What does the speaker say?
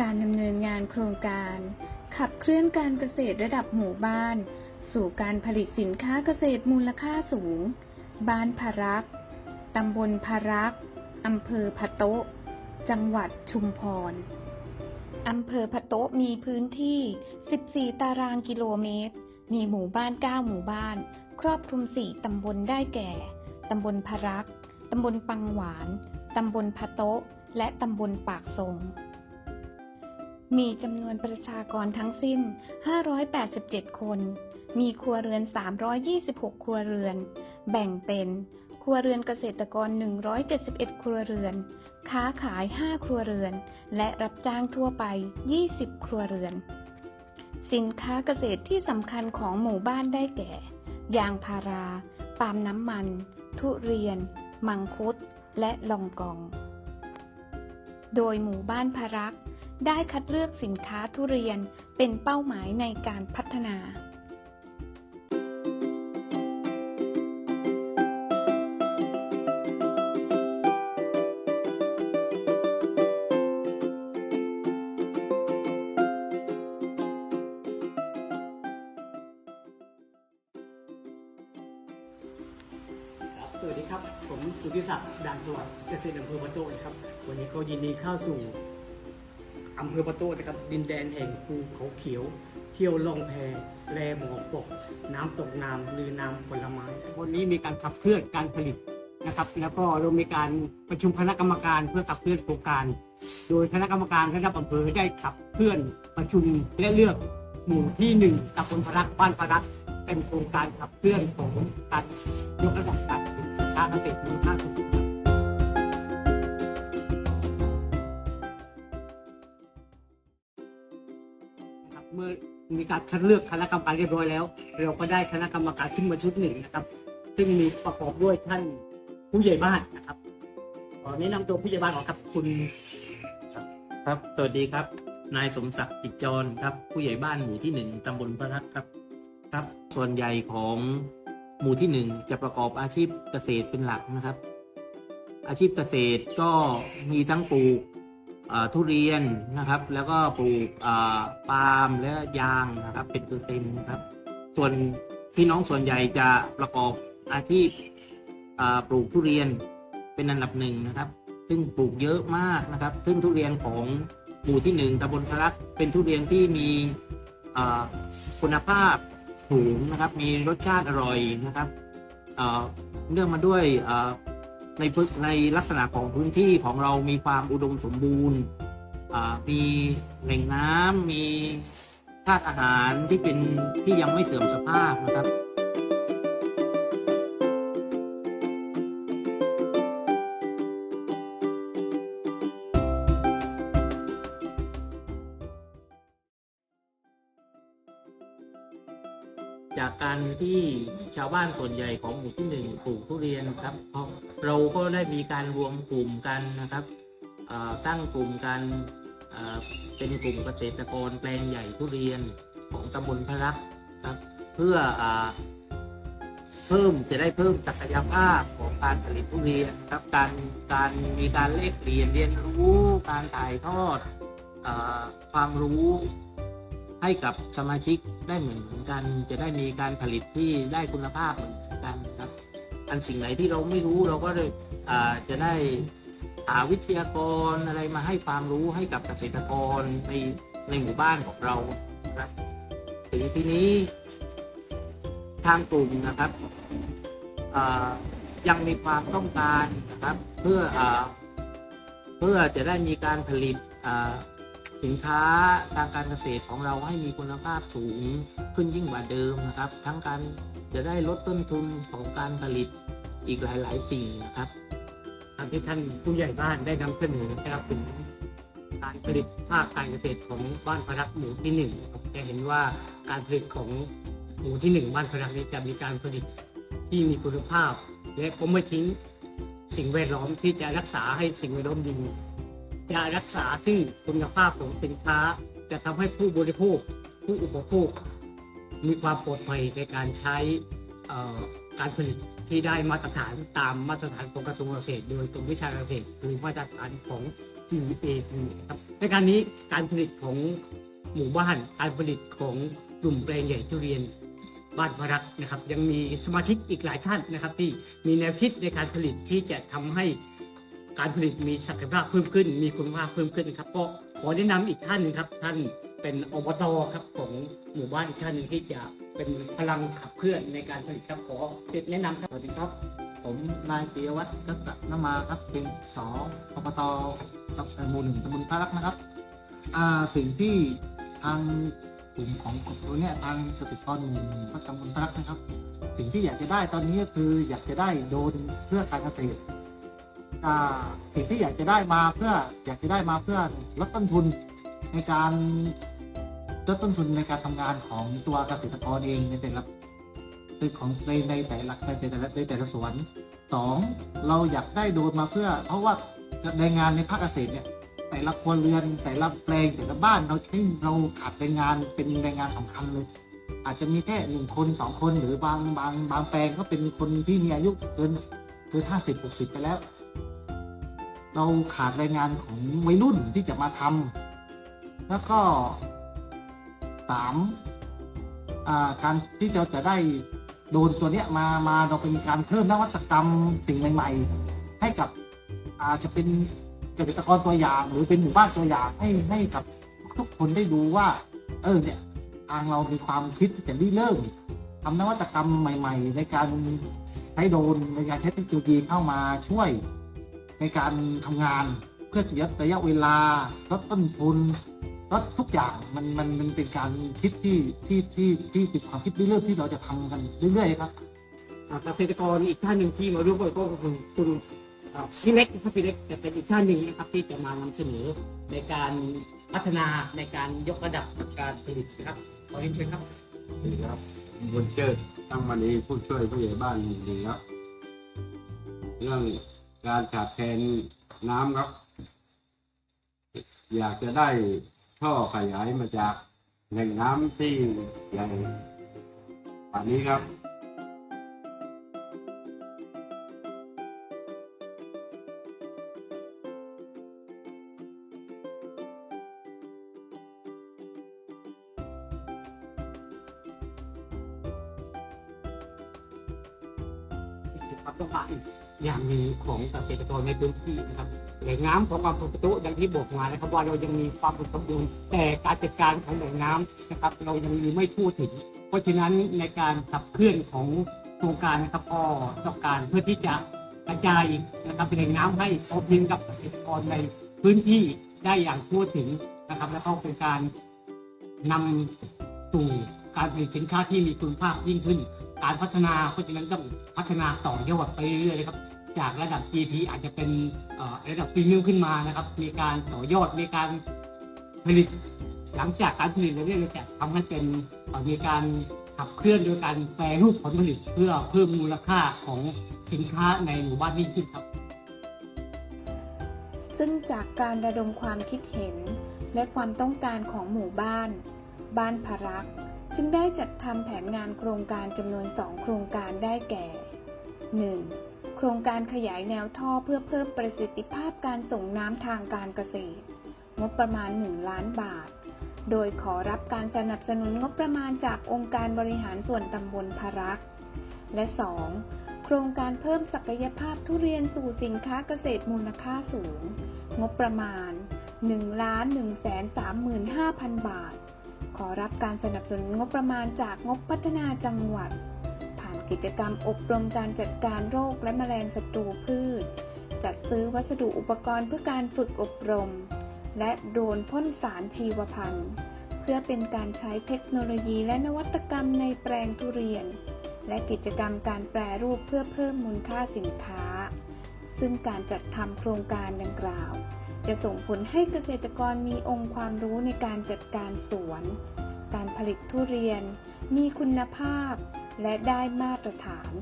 การดำเนินงานโครงการ ขับเคลื่อนการเกษตรระดับหมู่บ้าน สู่การผลิตสินค้าเกษตรมูลค่าสูง บ้านพารักตำบลพารักอำเภอพะโต๊ะจังหวัดชุมพรอำเภอพะโต๊ะมีพื้นที่ 14 ตารางกิโลเมตร มีหมู่บ้าน 9 หมู่บ้าน ครอบคลุม 4 ตำบลได้แก่ ตำบลพารักตำบลปังหวาน ตำบลพะโต๊ะและตำบลปากทรง มีจำนวนประชากรทั้งสิ้น 587 คน มีครัวเรือน 326 ครัวเรือน แบ่งเป็น ครัวเรือนเกษตรกร 171 ครัวเรือน ค้าขาย 5 ครัวเรือน และรับจ้างทั่วไป 20 ครัวเรือน สินค้าเกษตรที่สำคัญของหมู่บ้านได้แก่ ยางพารา ปาล์มน้ำมัน ทุเรียน มังคุด และลองกอง โดยหมู่บ้านพารักษ์ ได้คัดเลือกสินค้าทุเรียนเป็นเป้าหมายในการพัฒนาครับสวัสดีครับ ผมสุทธิศักดิ์ด่านสวัสดิ์เกษตรอำเภอประโต้นครับ วันนี้ก็ยินดีเข้าสู่ อำเภอประโต้นะครับดินแดนแห่งภูเขาเขียว เที่ยวล่องแพแลหมอกปก น้ำตกน้ำลือน้ำผลไม้วันนี้มีการขับเคลื่อนการผลิตนะครับ แล้วก็เรามีการประชุมคณะกรรมการเพื่อขับเคลื่อนโครงการ โดยคณะกรรมการระดับอำเภอได้ขับเคลื่อนประชุมและเลือกหมู่ที่หนึ่งตำบลพรักบ้านพรักเป็นโครงการขับเคลื่อนของการยกระดับการผลิตสินค้าเกษตรมูลค่าสูง มีการคัดเลือกคณะกรรมการเรียบร้อยแล้ว เราก็ได้คณะกรรมการขึ้นมาชุดหนึ่งนะครับ ซึ่งมีประกอบด้วยท่านผู้ใหญ่บ้านนะครับขอแนะนำตัวผู้ใหญ่บ้านก่อนครับคุณครับ สวัสดีครับ นายสมศักดิ์จิตจรครับ ผู้ใหญ่บ้านหมู่ที่หนึ่งตำบลพระรักครับครับ ส่วนใหญ่ของหมู่ที่หนึ่งจะประกอบอาชีพเกษตรเป็นหลักนะครับ อาชีพเกษตรก็มีทั้งปลูก ทุเรียนนะครับ แล้วก็ปลูกปาล์มและยางนะครับเป็นตัวเต็มนะครับ ส่วนพี่น้องส่วนใหญ่จะประกอบอาชีพปลูกทุเรียนเป็นอันดับหนึ่งนะครับ ซึ่งปลูกเยอะมากนะครับ ซึ่งทุเรียนของหมู่ที่หนึ่งตำบลพระลักเป็นทุเรียนที่มีคุณภาพสูงนะครับ มีรสชาติอร่อยนะครับเนื่องมาด้วย ในพื้นในลักษณะของพื้นที่ของเรามีความอุดมสมบูรณ์มีแหล่งน้ำมีธาตุอาหารที่เป็นที่ยังไม่เสื่อมสภาพนะครับ จากการที่ชาวบ้านส่วนใหญ่ของหมู่ที่หนึ่งปลูกทุเรียนครับเราก็ได้มีการรวมกลุ่มกันนะครับตั้งกลุ่มกันเป็นกลุ่มเกษตรกรแปลงใหญ่ทุเรียนของตำบลพระรักษ์ครับเพื่ออเพิ่มจะได้เพิ่มศักยภาพของการผลิตทุเรียนครับการการมีการเลกเรียนเรียนรู้การถ่ายทอดอความรู้ ให้กับสมาชิกได้เหมือนกัน จะได้มีการผลิตที่ได้คุณภาพเหมือนกันครับ อันสิ่งไหนที่เราไม่รู้เราก็เลยจะได้หาวิทยากรอะไรมาให้ความรู้ให้กับเกษตรกรในในหมู่บ้านของเราครับถึงทีนี้ทางกลุ่มนะครับยังมีความต้องการนะครับ เพื่ออเพื่อจะได้มีการผลิต สินค้าทางการเกษตรของเราให้มีคุณภาพสูงขึ้นยิ่งกว่าเดิมนะครับ ทั้งการจะได้ลดต้นทุนของการผลิตอีกหลาย ๆ สิ่งนะครับตามที่ท่านผู้ใหญ่บ้านได้นำเสนอนะครับถึงการผลิตภาคการเกษตรของบ้านพรักหมู่ที่หนึ่งจะเห็นว่าการผลิตของหมู่ที่หนึ่งบ้านพรักนี้จะมีการผลิตที่มีคุณภาพ และก็ไม่ทิ้งสิ่งแวดล้อมที่จะรักษาให้สิ่งแวดล้อมดี จะรักษาซึ่งคุณภาพของสินค้า จะทำให้ผู้บริโภค ผู้อุปโภค มีความปลอดภัยในการใช้การผลิตที่ได้มาตรฐานตามมาตรฐานของกระทรวงเกษตรโดยกรมวิชาการเกษตรคือมาตรฐานของ GEA ครับในการนี้การผลิตของหมู่บ้านการผลิตของกลุ่มแปลงใหญ่ทุเรียนบ้านพรักนะครับ ยังมีสมาชิกอีกหลายท่านนะครับ ที่มีแนวคิดในการผลิตที่จะทำให้ การผลิตมีศักยภาพเพิ่มขึ้น มีคุณภาพเพิ่มขึ้นครับ ก็ขอแนะนำอีกท่านหนึงครับ ท่านเป็นอบตครับของหมู่บ้านอีกท่านหนึ่งที่จะเป็นพลังขับเคลื่อนในการผลิตครับขอแนะนำครับสวัสดีครับ ผมนายปิยวัฒน์รัตนมาครับเป็นสอบตครับหมู่หนึ่งตำบลพระรักษ์นะครับอ่าสิ่งที่ทางกลุ่มของกลุ่มตัวเนี้ยทางเกษตรกรหมู่หนึ่งตำบลพระรักษ์นะครับ สิ่งที่อยากจะได้ตอนนี้ก็คืออยากจะได้โดนเพื่อการเกษตร สิ่งที่อยากจะได้มาเพื่ออยากจะได้มาเพื่อลดต้นทุนในการลดต้นทุนในการทำงานของตัวเกษตรกรเองในแต่ละในของในในแต่ละในแต่ละในแต่ละสวนสองเราอยากได้โดนมาเพื่อ เพราะว่าแรงงานในภาคเกษตรเนี่ยแต่ละครัวเรือน แต่ละแปลงแต่ละบ้านเราใช้เราขาดแรงงานเป็นแรงงานสำคัญเลย อาจจะมีแค่หนึ่งคนสองคนหรือบางบางบางแปลงก็เป็นคนที่มีอายุเกินเกินห้าสิบหกสิบไปแล้ว เราขาดแรงงานของวัยรุ่นที่จะมาทำแล้วก็สามการที่เราจะได้โดนตัวเนี้ยมามาเราเป็นการเพิ่มนวัตกรรมสิ่งใหม่ ๆ ให้กับอาจจะเป็นเกษตรกรตัวอย่าง หรือเป็นหมู่บ้านตัวอย่างให้ให้กับทุกคนได้ดูว่า เออเนี่ยทางเรามีความคิดที่จะริเริ่มทำนวัตกรรมใหม่ ๆ ในการใช้โดนในการใช้เทคโนโลยีเข้ามาช่วย ในการทำงานเพื่อจะลดระยะเวลาลดต้นทุนลดทุกอย่างมันมันมันเป็นการคิดที่ที่ที่ที่เป็นความคิดริเริ่มที่เราจะทำกันเรื่อยๆครับอ่าเกษตรกรอีกท่านหนึ่งที่มาร่วมด้วยก็คือคุณอ่าพี่เล็กนะครับพี่เล็กจะเป็นอีกท่านหนึ่งนะครับที่จะมานำเสนอในการพัฒนาในการยกระดับการผลิตนะครับขอเรียนเชิญครับสวัสดีครับบุญเจิดตั้งวันนี้ผู้ช่วยผู้ใหญ่บ้านหนึ่งดีครับเรื่อง การขาดแคลนน้ำครับ อยากจะได้ท่อขยายมาจากแหล่งน้ำที่ใหญ่ป่านนี้ครับ คือความต้องการอีกอย่างหนึ่งของเกษตรกรในพื้นที่นะครับแหล่งน้ำของความปกติอย่างที่บอกมานะครับว่าเรายังมีความสมบูรณ์แต่การจัดการของแหล่งน้ำนะครับ เรายังมีไม่ทั่วถึง เพราะฉะนั้นในการขับเคลื่อนของโครงการนะครับก็ต้องการเพื่อที่จะกระจายนะครับแหล่งน้ำให้พอเพียงกับเกษตรกรในพื้นที่ได้อย่างทั่วถึงนะครับ แล้วก็เป็นการนำสู่การผลิตสินค้าที่มีคุณภาพยิ่งขึ้น การพัฒนาเพราะฉะนั้นต้องพัฒนาต่อยอดไปเรื่อยๆเลยครับ จากระดับ GP อาจจะเป็นระดับพรีเมียมขึ้นมานะครับ มีการต่อยอดมีการผลิต หลังจากการผลิตแล้วเนี่ยเราจะทำให้เป็นมีการขับเคลื่อนโดยการแปรรูปผลผลิตเพื่อเพิ่มมูลค่าของสินค้าในหมู่บ้านยิ่งขึ้นครับ ซึ่งจากการระดมความคิดเห็นและความต้องการของหมู่บ้าน บ้านพารักษ์ จึงได้จัดทำแผนงานโครงการจำนวน 2 โครงการได้แก่ 1. โครงการขยายแนวท่อเพื่อเพิ่มประสิทธิภาพการส่งน้ำทางการเกษตร งบประมาณ 1 ล้านบาท โดยขอรับการสนับสนุนงบประมาณจากองค์การบริหารส่วนตำบลพารักษ์และ 2. โครงการเพิ่มศักยภาพทุเรียนสู่สินค้าเกษตรมูลค่าสูง งบประมาณ1 1 3 5 0 0 0 บาท ขอรับการสนับสนุนงบประมาณจากงบพัฒนาจังหวัด ผ่านกิจกรรมอบรมการจัดการโรคและแมลงศัตรูพืช จัดซื้อวัสดุอุปกรณ์เพื่อการฝึกอบรม และโดนพ่นสารชีวพันธุ์ เพื่อเป็นการใช้เทคโนโลยีและนวัตกรรมในแปลงทุเรียน และกิจกรรมการแปรรูปเพื่อเพิ่มมูลค่าสินค้า ซึ่งการจัดทำโครงการดังกล่าว จะส่งผลให้เกษตรกรมีองค์ความรู้ในการจัดการสวน การผลิตทุเรียน มีคุณภาพ และได้มาตรฐาน